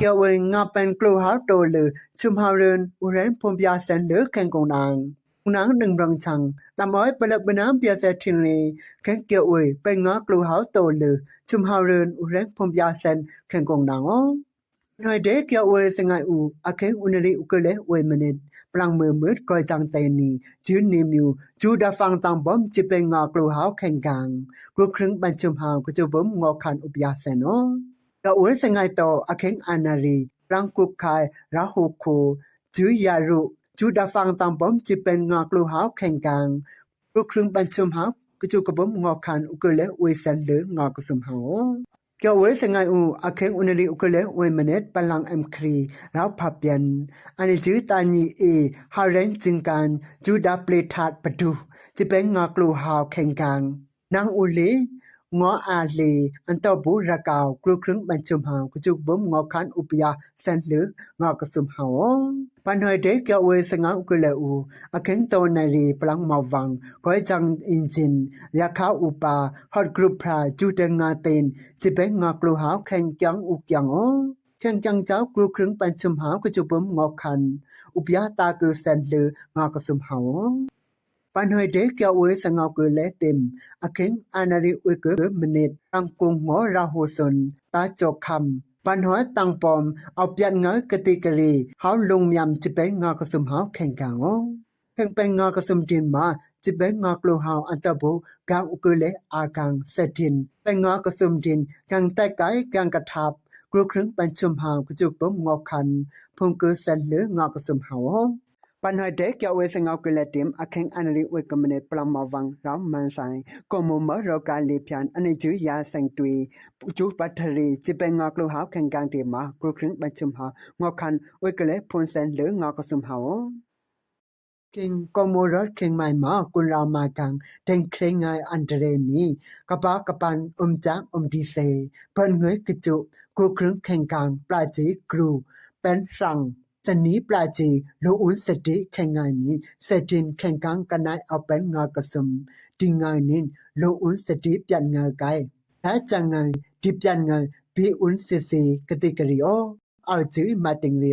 เกียวเองงาเป็นกลูฮหาโตลือชุมฮาเรนอุเรนพมพยาเซนเลือแข่งกงนางนางหนึ่งรังชังตามอ้อยเปลือบน้ำเปียเซทินีแข่งเกียวเอเป็นงอกลูฮาโตลือชุมฮาเรนอุเรนพมพยาเซนแข่งกงนางอ้อน้อยเด็กเกียวเอสงายอูอาเคอุนริอุกเลเวมนิดปลังมือมืดกอยจังเตนีจื้อนิมิวจูดาฟังตังบอมจิเป็นงอกลูหาแข่งกลางกลัวครึ่งบรรชุมหาวก็จะบ่มงอคันอุปยาเสนอ้อ ta oi sengai to akeng anari rangkup khai rahu khu ju ya ru ju da fang tam bom chi pen nga klu hao kheng kang ku khrung ban chum hao ku chu ko bom ngo khan u ko le oi san le nga ku sum hao ကျော်ဝဲစငိုင်ဦးအခဲဦးနရီဦးကလေးဝဲမနက်ပလန်အမ်ခရီရောက်ဖပျန်အန်ဂျူတာညီအေဟာရန်ဂျင်ကန်ဂျူဒါပလေထတ်ပဒူဂျပန်ငါကလိုဟောက်ခင်ကန်နန်းဦးလေး งออาลีอันตบูรากาวกลูครึ่งบรรจุมหาวกุจุกบ่มงอคันอุปยาเซนหรืองอกระสุมหาวปันเฮเดเกี่ยวเวสงาอุกเลอูอาเคงโตนารีปลังมาวังก้อยจังอินจินยาคาอุปาฮอดกรุปพราจูเตงาเตนจะเปงากลูหาวแข่งจังอุกยังอ๋อแข่งจังเจ้ากลูครึ่งบรรจุมหาวกุจุบ่มงอคัน อุปยาตาคือเซนหรืองอกระสุมหาว ปันเฮเดเกียวเวสงาวเกเลเต็มอเค็งอานาริเวเกมเนตตังกุงหัวราโหสนตาจกคำปันหัวตังปอมเอาเปียนงากติกรีเฮาลงยำจิเป็นงากสมเฮาแข่งกังอ๋อแข่งเป็นงากสมดินมาจิเป็นงากโลเฮาอันตะโบกางอุกเลอากังเซดินเป็นงากสมดินกังแต่ไกกังกระทับกรุครึ่งปันชุมหาวกจุกปมงอคันพงเกอเซนเลงากสมเฮา ปัญหาเด็กเกี่ยวเวสงเอาเกลติมอเข่งอันริเวกมเนปลามาวังราวมันไซกมมรอกาลีพยันอันจือยาแสงตุยจูปัทรีจิเป็นงอกลูหาวแข่งกลางเตมากรุครึ่งบัญชุมหางอคันเวกเลพนเซนหรืองอกสุมหาวเก่งกมรถเข่งไม่มากุลามากังเทงเครงไงอันเดเรนีกระปากระปันอมจังอมดีเซเปิ้นเงยกระจุกรุครึ่งแข่งกลางปลาจีกรูเป็นสัง စနီးပလာချီလိုဦးစတိခေငိုင်းနီစတင်ခေကန်ကနိုင်အပန်ငါကစမ်ဒီငိုင်းနင်လိုဦးစတိပြန်ငါကိုင်အချန်ငိုင်းဒီပြန်ငိုင်းဘီဦးစစ်စီကတိကရီယောအော်ချီမတင်လီ